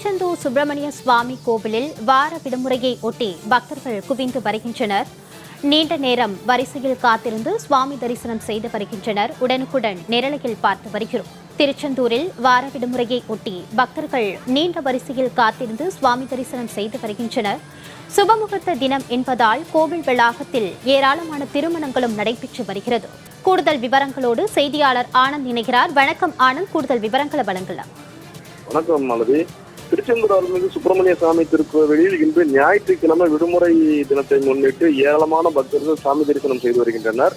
திருச்செந்தூர் சுப்பிரமணிய சுவாமி கோவிலில் வார விடுமுறையை ஒட்டி பக்தர்கள் குவிந்து வருகின்றனர். நீண்ட நேரம் வரிசையில் காத்திருந்து சுவாமி தரிசனம் செய்து வருகின்றனர். உடனுக்குடன் நிரலையில் பார்த்து வருகிறோம். திருச்செந்தூரில் வார விடுமுறையை ஒட்டி பக்தர்கள் நீண்ட வரிசையில் காத்திருந்து சுவாமி தரிசனம் செய்து வருகின்றனர். சுபமுகூர்த்த தினம் என்பதால் கோவில் வளாகத்தில் ஏராளமான திருமணங்களும் நடைபெற்று வருகிறது. கூடுதல் விவரங்களோடு செய்தியாளர் ஆனந்த் இணைகிறார். வணக்கம் ஆனந்த். கூடுதல் விவரங்களை வழங்கலாம். வணக்கம் மாலதி. திருச்செந்தூர் அருள்மிகு சுப்பிரமணிய சாமி திருக்கோவிலில் இன்று ஞாயிற்றுக்கிழமை விடுமுறை தினத்தை முன்னிட்டு ஏராளமான பக்தர்கள் சாமி தரிசனம் செய்து வருகின்றனர்.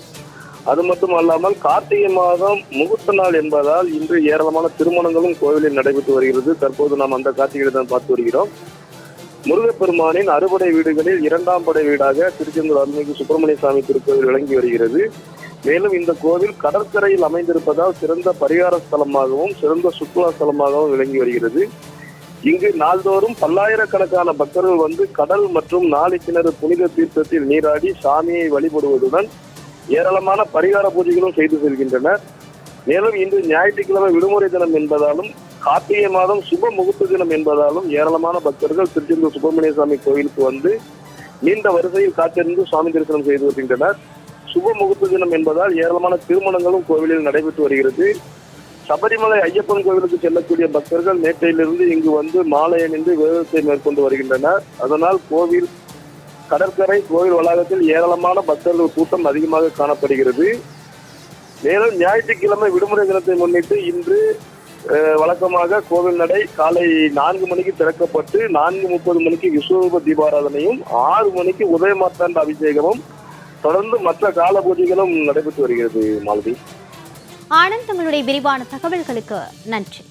அது மட்டும் அல்லாமல் கார்த்திகை மாதம் முகூர்த்த நாள் என்பதால் இன்று ஏராளமான திருமணங்களும் கோவிலில் நடைபெற்று வருகிறது. தற்போது நாம் அந்த காட்சிகளை தான் பார்த்து வருகிறோம். முருகப்பெருமானின் அறுபடை வீடுகளில் இரண்டாம் படை வீடாக திருச்செந்தூர் அருள்மிகு சுப்பிரமணிய சாமி திருக்கோவில் விளங்கி வருகிறது. மேலும் இந்த கோவில் கடற்கரையில் அமைந்திருப்பதால் சிறந்த பரிகார ஸ்தலமாகவும் சிறந்த சுற்றுலா ஸ்தலமாகவும் விளங்கி வருகிறது. இங்கு நாள்தோறும் பல்லாயிரக்கணக்கான பக்தர்கள் வந்து கடல் மற்றும் நாளை கிணறு புனித தீர்த்தத்தில் நீராடி சாமியை வழிபடுவதுடன் ஏராளமான பரிகார பூஜைகளும் செய்து செல்கின்றனர். மேலும் இன்று ஞாயிற்றுக்கிழமை விடுமுறை தினம் என்பதாலும் கார்த்திகை மாதம் சுப முகூர்த்த தினம் என்பதாலும் ஏராளமான பக்தர்கள் திருச்செந்தூர் சுப்பிரமணிய சாமி கோயிலுக்கு வந்து நீண்ட வரிசையில் காத்திருந்து சுவாமி தரிசனம் செய்து வருகின்றனர். சுப முகூர்த்த தினம் என்பதால் ஏராளமான திருமணங்களும் கோவிலில் நடைபெற்று வருகிறது. சபரிமலை ஐயப்பன் கோவிலுக்கு செல்லக்கூடிய பக்தர்கள் நேற்றையிலிருந்து இங்கு வந்து மாலை அணிந்து விரதத்தை மேற்கொண்டு வருகின்றனர். அதனால் கோவில் கடற்கரை கோவில் வளாகத்தில் ஏராளமான பக்தர்கள் கூட்டம் அதிகமாக காணப்படுகிறது. மேலும் ஞாயிற்றுக்கிழமை விடுமுறை தினத்தை முன்னிட்டு இன்று வழக்கமாக கோவில் நடை காலை நான்கு மணிக்கு திறக்கப்பட்டு நான்கு முப்பது மணிக்கு விஸ்வரூப தீபாராதனையும் ஆறு மணிக்கு உதயமாத்தாண்ட அபிஷேகமும் தொடர்ந்து மற்ற கால பூஜைகளும் நடைபெற்று வருகிறது மாலதி. ஆனந்த் தங்களுடைய விரிவான தகவல்களுக்கு நன்றி.